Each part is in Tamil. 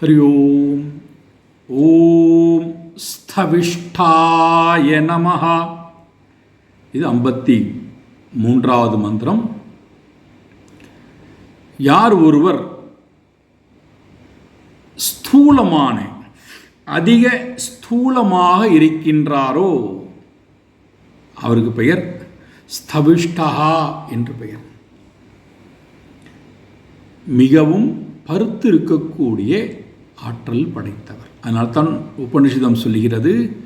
ஹரி ஓம் ஓம் ஸ்தவிஷ்டாய நமஹா இது ஐம்பத்தி மூன்றாவது மந்திரம். யார் ஒருவர் ஸ்தூலமான அதிக ஸ்தூலமாக இருக்கின்றாரோ அவருக்கு பெயர் ஸ்தவிஷ்டகா என்று பெயர். மிகவும் பருத்து இருக்கக்கூடிய ஆற்றல் படைத்தவர். அதனால்தான் உபனிஷதம் சொல்லுகிறது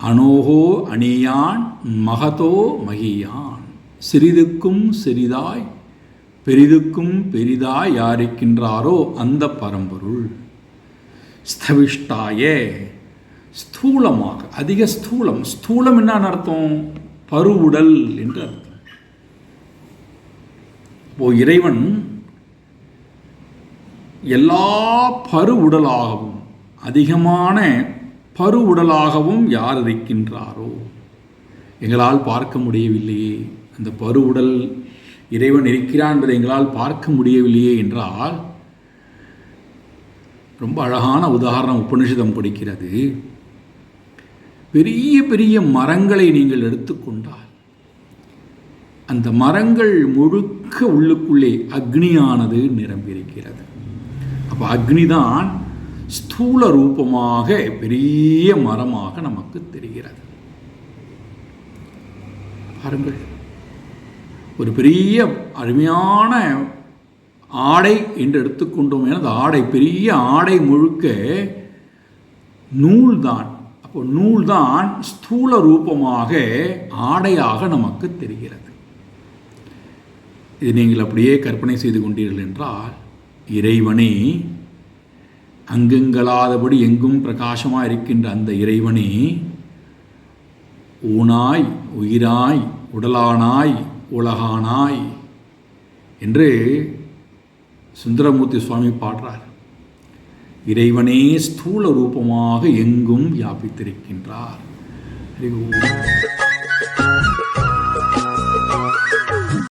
அனோகோ அணியான் மகதோ மகியான். சிறிதுக்கும் சிறிதாய் பெரிதுக்கும் பெரிதாய் யாரிக்கின்றாரோ அந்த பரம்பொருள். ஸ்தவிஷ்டாய ஸ்தூலமாக. அதிக ஸ்தூலம். ஸ்தூலம் என்ன அர்த்தம்? பருவுடல் என்று அர்த்தம். இப்போ இறைவன் எல்லா பரு உடலாகவும் அதிகமான பரு உடலாகவும் யார் இருக்கின்றாரோ? எங்களால் பார்க்க முடியவில்லையே. அந்த பரு உடல் இறைவன் இருக்கிறான் என்பதை எங்களால் பார்க்க முடியவில்லையே என்றால் ரொம்ப அழகான உதாரணம் உபனிஷதம் படிக்கிறது. பெரிய பெரிய மரங்களை நீங்கள் எடுத்துக்கொண்டால் அந்த மரங்கள் முழுக்க உள்ளுக்குள்ளே அக்னியானது நிரம்பியிருக்கிறது. அப்போ அக்னி தான் ஸ்தூல ரூபமாக பெரிய மரமாக நமக்கு தெரிகிறது. பாருங்கள். ஒரு பெரிய அருமையான ஆடை என்று எடுத்துக்கொண்டோம் அந்த ஆடை பெரிய ஆடை முழுக்க நூல் தான் அப்போ நூல் தான் ஸ்தூல ரூபமாக ஆடையாக நமக்கு தெரிகிறது. இது நீங்கள் அப்படியே கற்பனை செய்து கொண்டீர்கள் என்றால் இறைவனே அங்கங்களாதபடி எங்கும் பிரகாசமாக இருக்கின்ற அந்த இறைவனே ஊனாய் உயிராய் உடலானாய் உலகானாய் என்று சுந்தரமூர்த்தி சுவாமி பாடுறார். இறைவனே ஸ்தூல ரூபமாக எங்கும் வியாபித்திருக்கின்றார். ஹரி